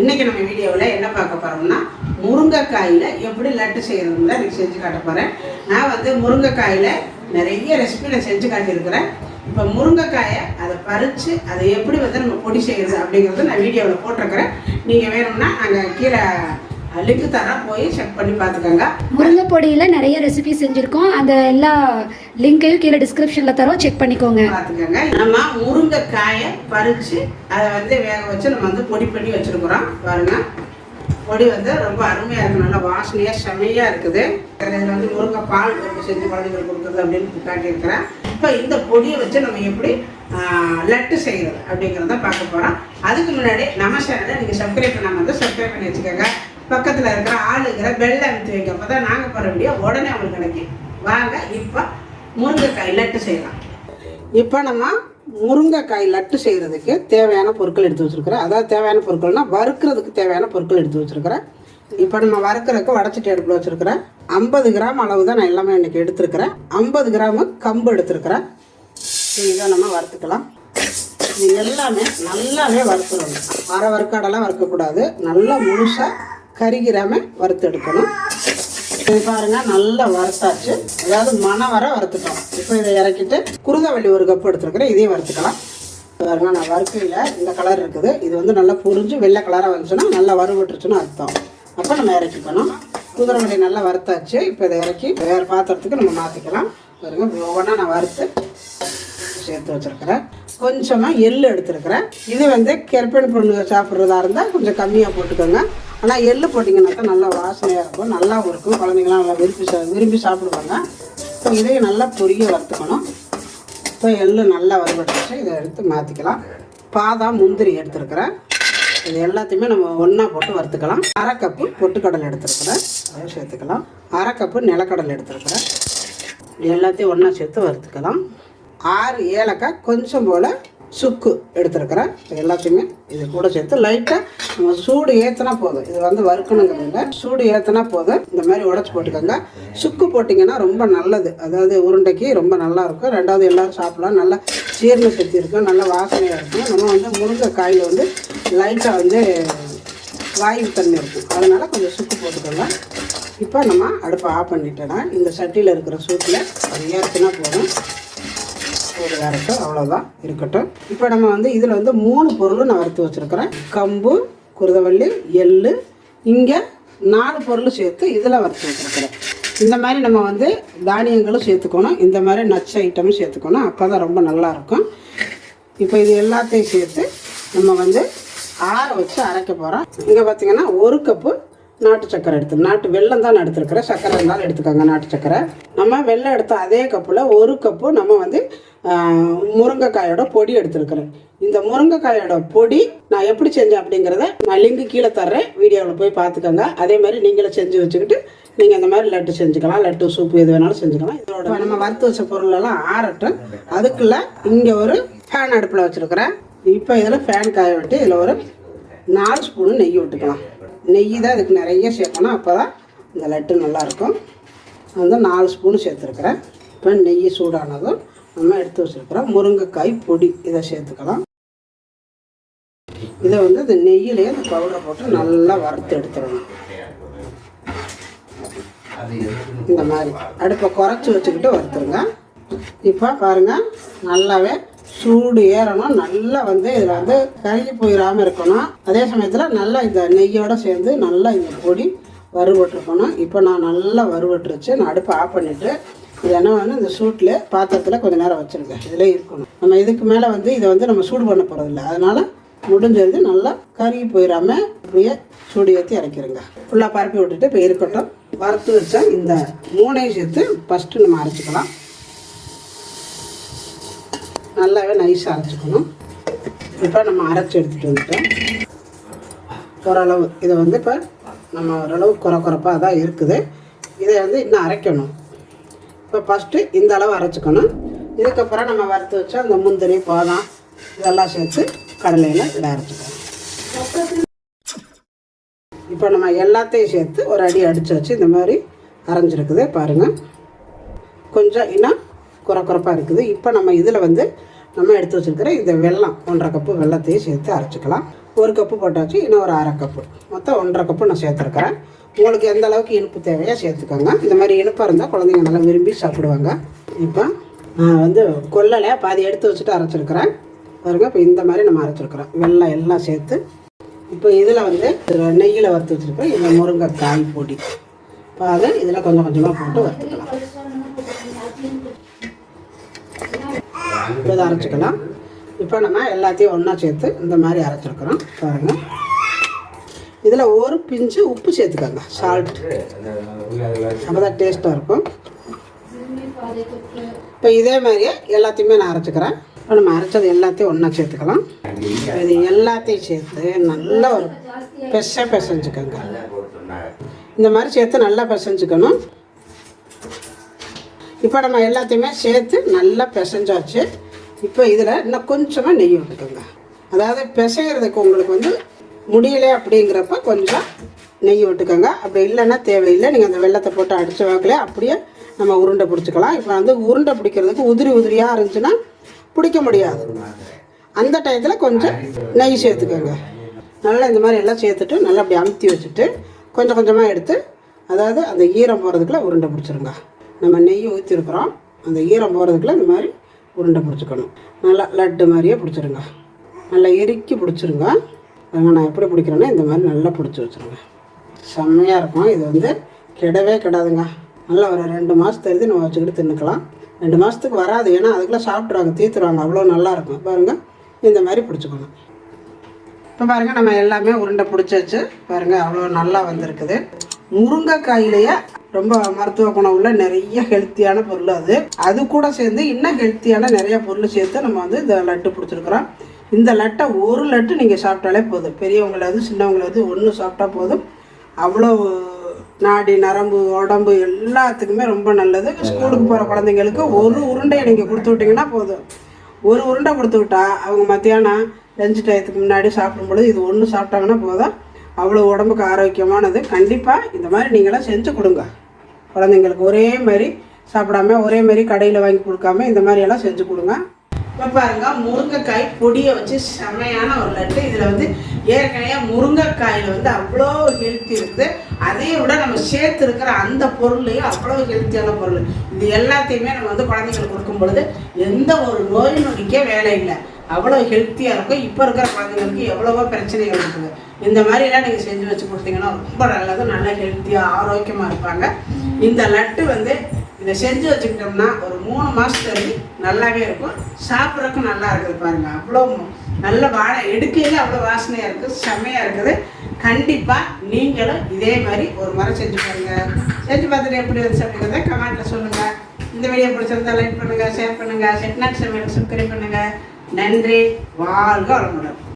இன்றைக்கி இன்னைக்கு நம்ம வீடியோவில் என்ன பார்க்க போகிறோம்னா முருங்கைக்காயில் எப்படி லட்டு செய்கிறதுன்னு தான் செஞ்சு காட்ட போகிறேன் நான் வந்து முருங்கைக்காயில் நிறைய ரெசிபியில் செஞ்சு காட்டியிருக்கிறேன். இப்போ முருங்கைக்காயை அதை பறித்து அதை எப்படி வந்து நம்ம பொடி செய்யறது அப்படிங்கிறத நான் வீடியோவில் போட்டிருக்கிறேன். நீங்கள் வேணும்னா நாங்கள் கீழே லிங்க் தரேன். போய் செக் பண்ணி பார்த்துக்கோங்க. முருங்கை பொடியில் நிறைய ரெசிபி செஞ்சுருக்கோம். அந்த எல்லா லிங்கையும் கீழே டிஸ்கிரிப்ஷனில் தரோம். செக் பண்ணிக்கோங்க. பார்த்துக்கோங்க. நம்ம முருங்கைக்காயை பறித்து அதை வந்து வேக வச்சு நம்ம வந்து பொடி பண்ணி வச்சுருக்குறோம். பாருங்க. பொடி வந்து ரொம்ப அருமையாக இருக்குது நல்லா வாசனையாக செமையாக இருக்குது. இதில் வந்து முருங்கை பால் எப்படி செஞ்சு குழந்தைங்களுக்கு கொடுக்குறது அப்படின்னு காட்டியிருக்கிறேன். இப்போ இந்த பொடியை வச்சு நம்ம எப்படி லட்டு செய்கிறது அப்படிங்கிறத பார்க்க போகிறோம் அதுக்கு முன்னாடி நம்ம சேனலை நீங்கள் சப்ஸ்கிரைப் பண்ணாமல் வந்து சப்ஸ்கிரைப் பண்ணி வச்சுக்கோங்க. பக்கத்தில் இருக்கிற ஆளுங்கிற வெள்ளை அமைத்து வைக்க அப்போ தான் நாங்கள் போகிற வீடியோ உடனே உங்களுக்கு கிடைக்கும் வாங்க இப்போ முருங்கைக்காய் லட்டு செய்யலாம். இப்போ நம்ம முருங்கைக்காய் லட்டு செய்கிறதுக்கு தேவையான பொருட்கள் எடுத்து வச்சுருக்கிறேன் அதாவது தேவையான பொருட்கள்னா வறுக்கிறதுக்கு தேவையான பொருட்கள் எடுத்து வச்சுருக்கிறேன் இப்போ நம்ம வறுக்கிறதுக்கு வடச்சட்டி அடுப்பில் வச்சுருக்கிறேன். ஐம்பது கிராம் அளவு தான் நான் எல்லாமே இன்றைக்கி எடுத்துருக்கிறேன். ஐம்பது கிராமு கம்பு எடுத்துருக்கிறேன். இதை நம்ம வறுத்துக்கலாம். இது எல்லாமே நல்லாவே வறுத்துடணும். அரை வறுக்காடெல்லாம் வறுக்கக்கூடாது. நல்லா முழுசாக கருகிராம வறுத்து எடுக்கணும். இது பாருங்க நல்லா வறுத்தாச்சு. அதாவது மனம் வர வறுத்துட்டோம். இப்போ இதை இறக்கிட்டு குருதவள்ளி ஒரு கப் எடுத்துருக்குறேன். இதையும் வறுத்துக்கலாம். பாருங்க நான் வறுக்கையில் இந்த கலர் இருக்குது. இது வந்து நல்லா புரிஞ்சு வெள்ளை கலராக வந்துச்சுன்னா நல்லா வறுபட்டுருச்சுன்னு அர்த்தம். அப்போ நம்ம இறக்கிக்கணும். குதிரவள்ளி நல்லா வறுத்தாச்சு. இப்போ இதை இறக்கி வேறு பாத்திரத்துக்கு நம்ம மாற்றிக்கலாம் பாருங்க ஒவ்வொன்றா நான் வறுத்து சேர்த்து வச்சுருக்கிறேன். கொஞ்சமாக எள் எடுத்துருக்கிறேன். இது வந்து கெர்பன் பொண்ணு சாப்பிட்றதா இருந்தால் கொஞ்சம் கம்மியாக போட்டுக்கோங்க. ஆனால் எள்ளு போட்டிங்கன்னாக்கா நல்லா வாசனையாக இருக்கும். நல்லாவும் இருக்கும் குழந்தைங்களாம் நல்லா விரும்பி சா விரும்பி சாப்பிடுவாங்க. இப்போ இதையும் நல்லா பொரிய வறுத்துக்கணும். இப்போ எள்ளு நல்லா வறுபட்டுச்சு இதை எடுத்து மாற்றிக்கலாம் பாதாம் முந்திரி எடுத்துருக்கிறேன். இது எல்லாத்தையுமே நம்ம ஒன்றா போட்டு வறுத்துக்கலாம். அரை கப்பு பொட்டுக்கடலை எடுத்துருக்குறேன். அதை சேர்த்துக்கலாம். அரை கப்பு நிலக்கடலை எடுத்துருக்குறேன். எல்லாத்தையும் ஒன்றா சேர்த்து வறுத்துக்கலாம். ஆறு ஏலக்காய் கொஞ்சம் போல் சுக்கு எடுத்துருக்கிறேன். எல்லாத்தையுமே இது கூட சேர்த்து லைட்டாக நம்ம சூடு ஏற்றினா போதும். இது வந்து வறுக்கணுங்கிறதுல சூடு ஏற்றினா போதும். இந்த மாதிரி உடச்சி போட்டுக்கோங்க. சுக்கு போட்டிங்கன்னா ரொம்ப நல்லது. அதாவது உருண்டைக்கு ரொம்ப நல்லாயிருக்கும் ரெண்டாவது எல்லோரும் சாப்பிடலாம். நல்லா ஜீரண சக்தி இருக்கும். நல்ல வாசனையாக இருக்கும். நம்ம வந்து முருங்கைக்காயில் வந்து லைட்டாக வந்து வாயு தண்ணி இருக்கும். அதனால் கொஞ்சம் சுக்கு போட்டுக்கோங்க. இப்போ நம்ம அடுப்பை ஆஃப் பண்ணிட்டோன்னா இந்த சட்டியில் இருக்கிற சூட்டில் அது ஏற்றினா போதும். ஒரு வரட்டும் அவ்வளோதான் இருக்கட்டும். இப்போ நம்ம வந்து இதில் வந்து மூணு பொருளும் நான் வறுத்து வச்சுருக்கிறேன். கம்பு குருதவள்ளி எள்ளு. இங்கே நாலு பொருள் சேர்த்து இதில் வறுத்து வச்சுருக்கிறேன். இந்த மாதிரி நம்ம வந்து தானியங்களும் சேர்த்துக்கணும். இந்த மாதிரி நச்சு ஐட்டமும் சேர்த்துக்கணும். அப்போ தான் ரொம்ப நல்லாயிருக்கும் இப்போ இது எல்லாத்தையும் சேர்த்து நம்ம வந்து ஆற வச்சு அரைக்க போகிறோம் இங்கே பார்த்தீங்கன்னா ஒரு கப்பு நாட்டு சக்கரை எடுத்து நாட்டு வெள்ளம் தான் நான் எடுத்துருக்கிறேன். சக்கரை இருந்தாலும் எடுத்துக்கோங்க நாட்டு சக்கரை. நம்ம வெள்ளம் எடுத்த அதே கப்பில் ஒரு கப்பு நம்ம வந்து முருங்கைக்காயோட பொடி எடுத்துருக்கிறேன். இந்த முருங்கைக்காயோட பொடி நான் எப்படி செஞ்சேன் அப்படிங்கிறத நான் லிங்க் கீழே தர்றேன். வீடியோவில் போய் பார்த்துக்கோங்க. அதே மாதிரி நீங்களும் செஞ்சு வச்சுக்கிட்டு நீங்கள் இந்த மாதிரி லட்டு செஞ்சுக்கலாம். லட்டு சூப்பு எது வேணாலும் செஞ்சுக்கலாம். இதோட நம்ம வறுத்து வச்ச பொருளெல்லாம் ஆறட்டும். அதுக்குள்ளே இங்கே ஒரு ஃபேன் அடுப்பில் வச்சுருக்கிறேன். இப்போ இதில் ஃபேன் காய விட்டு இதில் ஒரு நாலு ஸ்பூனு நெய் விட்டுக்கலாம் நெய் தான் இதுக்கு நிறைய சேர்க்கணும். அப்போ தான் இந்த லட்டு நல்லாயிருக்கும் வந்து நாலு ஸ்பூன் சேர்த்துருக்குறேன். இப்போ நெய் சூடானதும் நம்ம எடுத்து வச்சுருக்கிறோம் முருங்கைக்காய் பொடி. இதை சேர்த்துக்கலாம். இதை வந்து இந்த நெய்யிலே அந்த பவுடரை போட்டு நல்லா வறுத்து எடுத்துடணும். இந்த மாதிரி. அடுப்பை குறைச்சி வச்சுக்கிட்டு வறுத்துருங்க. இப்போ பாருங்கள் நல்லாவே சூடு ஏறணும். நல்லா வந்து இதில் வந்து கருகி போயிடாமல் இருக்கணும். அதே சமயத்தில் நல்லா இந்த நெய்யோடு சேர்ந்து நல்லா இந்த பொடி வறுவட்டுருக்கணும் இப்போ நான் நல்லா வறுவட்டுருச்சு. நான் அடுப்பை ஆஃப் பண்ணிவிட்டு இது என்ன வந்து இந்த சூட்டில் பாத்திரத்தில் கொஞ்ச நேரம் வச்சுருங்க. இதில் இருக்கணும். நம்ம இதுக்கு மேலே வந்து இதை வந்து நம்ம சூடு பண்ண போகிறதில்ல அதனால் முடிஞ்சது நல்லா கருகி போயிடாமல் அப்படியே சூடு ஏற்றி இறக்கிடுங்க ஃபுல்லாக பரப்பி விட்டுட்டு இப்போ இருக்கட்டும். வறுத்து வச்சா இந்த மூணையும் சேர்த்து ஃபஸ்ட்டு நம்ம அரைச்சிக்கலாம். நல்லாவே நைஸாக அரைச்சிக்கணும். இப்போ நம்ம அரைச்சி எடுத்துகிட்டு வந்துட்டோம். ஓரளவு இதை வந்து இப்போ நம்ம ஓரளவு குறை குறைப்பாக தான் இருக்குது. இதை வந்து இன்னும் அரைக்கணும். இப்போ ஃபஸ்ட்டு இந்த அளவு அரைச்சிக்கணும். இதுக்கப்புறம் நம்ம வறுத்து வச்சா அந்த முந்திரி பாதாம் இதெல்லாம் சேர்த்து கடலையில் இதை அரைச்சிக்கணும். இப்போ நம்ம எல்லாத்தையும் சேர்த்து ஒரு அடி அடித்து வச்சு இந்த மாதிரி அரைஞ்சிருக்குது பாருங்கள் கொஞ்சம் இன்னும் குறக்குறப்பாக இருக்குது. இப்போ நம்ம இதில் வந்து நம்ம எடுத்து வச்சுருக்கிற இந்த வெல்லம் ஒன்றரை கப்பு வெள்ளத்தையும் சேர்த்து அரைச்சிக்கலாம். ஒரு கப்பு போட்டாச்சு இன்னும் ஒரு அரை கப்பு மொத்தம் ஒன்றரை கப்பு நான் சேர்த்துருக்குறேன். உங்களுக்கு எந்த அளவுக்கு இனிப்பு தேவையோ சேர்த்துக்கோங்க. இந்த மாதிரி இனிப்பாக இருந்தால் குழந்தைங்க நல்லா விரும்பி சாப்பிடுவாங்க. இப்போ நான் வந்து கொல்லலை பாதி எடுத்து வச்சுட்டு அரைச்சிருக்கிறேன். பாருங்கள் இப்போ இந்த மாதிரி நம்ம அரைச்சிருக்கிறோம். வெள்ளம் எல்லாம் சேர்த்து. இப்போ இதில் வந்து நெய்யில் வறுத்து வச்சுருக்கோம் இந்த முருங்கைக்காய் பொடி. இப்போ அதை இதில் கொஞ்சம் கொஞ்சமாக போட்டு வறுத்துக்கலாம். இப்போ இதை அரைச்சிக்கலாம். இப்போ நம்ம எல்லாத்தையும் ஒன்றா சேர்த்து இந்த மாதிரி அரைச்சிருக்கிறோம் பாருங்கள் இதில் ஒரு பிஞ்சு உப்பு சேர்த்துக்கோங்க சால்ட் அப்போ தான் டேஸ்ட்டாக இருக்கும். இப்போ இதே மாதிரியே எல்லாத்தையுமே நான் அரைச்சிக்கிறேன். இப்போ நம்ம அரைச்சது எல்லாத்தையும் ஒன்றா சேர்த்துக்கலாம். இது எல்லாத்தையும் சேர்த்து நல்லா ஒரு பெச பெசஞ்சுக்கோங்க. இந்த மாதிரி சேர்த்து நல்லா பிசைஞ்சுக்கணும். இப்போ நம்ம எல்லாத்தையுமே சேர்த்து நல்லா பிசைஞ்சாச்சு. இப்போ இதில் இன்னும் கொஞ்சமாக நெய் விட்டுக்கோங்க அதாவது பிசைகிறதுக்கு உங்களுக்கு வந்து முடியலை அப்படிங்கிறப்ப கொஞ்சம் நெய் விட்டுக்கோங்க அப்படி இல்லைன்னா தேவையில்லை. நீங்கள் அந்த வெள்ளத்தை போட்டு அடித்து வாக்கிலே அப்படியே நம்ம உருண்டை பிடிச்சிக்கலாம். இப்போ வந்து உருண்டை பிடிக்கிறதுக்கு உதிரி உதிரியாக இருந்துச்சுன்னா பிடிக்க முடியாது. அந்த டயத்தில் கொஞ்சம் நெய் சேர்த்துக்கோங்க. நல்லா இந்த மாதிரி எல்லாம் சேர்த்துட்டு நல்லா அப்படி அமுத்தி வச்சுட்டு கொஞ்சம் கொஞ்சமாக எடுத்து அதாவது அந்த ஈரம் போகிறதுக்குள்ளே உருண்டை பிடிச்சிருங்க. நம்ம நெய் ஊற்றிருக்கிறோம் அந்த ஈரம் போகிறதுக்குள்ளே இந்த மாதிரி உருண்டை பிடிச்சிக்கணும். நல்லா லட்டு மாதிரியே பிடிச்சிருங்க. நல்லா இறுக்கி பிடிச்சிருங்க. பாருங்க நான் எப்படி பிடிக்கிறேன்னா இந்த மாதிரி நல்லா பிடிச்சி வச்சுருங்க. செம்மையாக இருக்கும். இது வந்து கெடவே கிடாதுங்க. நல்லா ஒரு ரெண்டு மாதத்து எழுதி நம்ம வச்சுக்கிட்டு தின்னுக்கலாம். ரெண்டு மாதத்துக்கு வராது. ஏன்னா அதுக்குள்ளே சாப்பிட்ருவாங்க தீத்துருவாங்க. அவ்வளோ நல்லாயிருக்கும் பாருங்கள் இந்த மாதிரி பிடிச்சிக்கணும். இப்போ பாருங்கள் நம்ம எல்லாமே உருண்டை பிடிச்சாச்சு. பாருங்க அவ்வளோ நல்லா வந்திருக்குது. முருங்கைக்காயிலேயே ரொம்ப மருத்துவ குணம் உள்ள நிறைய ஹெல்த்தியான பொருள் அது. அது கூட சேர்ந்து இன்னும் ஹெல்த்தியான நிறைய பொருள் சேர்த்து நம்ம வந்து இந்த லட்டு பிடிச்சிருக்கிறோம். இந்த லட்டை ஒரு லட்டு நீங்கள் சாப்பிட்டாலே போதும். பெரியவங்களாவது சின்னவங்களாவது ஒன்று சாப்பிட்டா போதும். அவ்வளோ நாடி நரம்பு உடம்பு எல்லாத்துக்குமே ரொம்ப நல்லது. ஸ்கூலுக்கு போகிற குழந்தைங்களுக்கு ஒரு உருண்டையை நீங்கள் கொடுத்து விட்டிங்கன்னா போதும். ஒரு உருண்டை கொடுத்து விட்டா அவங்க மத்தியானம் லஞ்சு டயத்துக்கு முன்னாடி சாப்பிடும் பொழுது இது ஒன்று சாப்பிட்டாங்கன்னா போதும். அவ்வளோ உடம்புக்கு ஆரோக்கியமானது. கண்டிப்பாக இந்த மாதிரி நீங்களாம் செஞ்சு கொடுங்க. குழந்தைங்களுக்கு ஒரே மாதிரி சாப்பிடாம ஒரே மாதிரி கடையில் வாங்கி கொடுக்காம இந்த மாதிரி எல்லாம் செஞ்சு கொடுங்க. இப்போ பாருங்க முருங்கைக்காய் பொடியை வச்சு செமையான ஒரு லட்டு. இதில் வந்து ஏற்கனவே முருங்கைக்காயில் வந்து அவ்வளோ ஹெல்த்தி இருக்குது. அதையும் விட நம்ம சேர்த்து இருக்கிற அந்த பொருளையும் அவ்வளோ ஹெல்த்தியான பொருள். இது எல்லாத்தையுமே நம்ம வந்து குழந்தைங்களுக்கு கொடுக்கும் பொழுது எந்த ஒரு நோய் நொடிக்கே வேலை இல்லை. அவ்வளோ ஹெல்த்தியாக இருக்கும். இப்போ இருக்கிற குழந்தைங்களுக்கு எவ்வளவோ பிரச்சனைகள் இருக்குது. இந்த மாதிரிலாம் நீங்கள் செஞ்சு வச்சு கொடுத்தீங்கன்னா ரொம்ப நல்லது. நல்லா ஹெல்த்தியாக ஆரோக்கியமாக இருப்பாங்க. இந்த லட்டு வந்து இதை செஞ்சு வச்சுக்கிட்டோம்னா ஒரு மூணு மாதத்துக்கு நல்லாவே இருக்கும். சாப்பிட்றதுக்கும் நல்லா இருக்குது பாருங்கள் அவ்வளோ நல்ல வாழை எடுக்கையில் அவ்வளோ வாசனையாக இருக்குது செம்மையாக இருக்குது. கண்டிப்பாக நீங்களும் இதே மாதிரி ஒரு முறை செஞ்சு பாருங்கள் செஞ்சு பார்த்துட்டு எப்படி வந்து அப்படிங்கிறத கமெண்ட்டில் சொல்லுங்கள் இந்த வீடியோ பிடிச்சிருந்தா லைக் பண்ணுங்கள் ஷேர் பண்ணுங்கள் செட்நாட் சமையல் சப்ஸ்கிரைப் பண்ணுங்கள் நன்றி. வாழ்க வளமுடன்.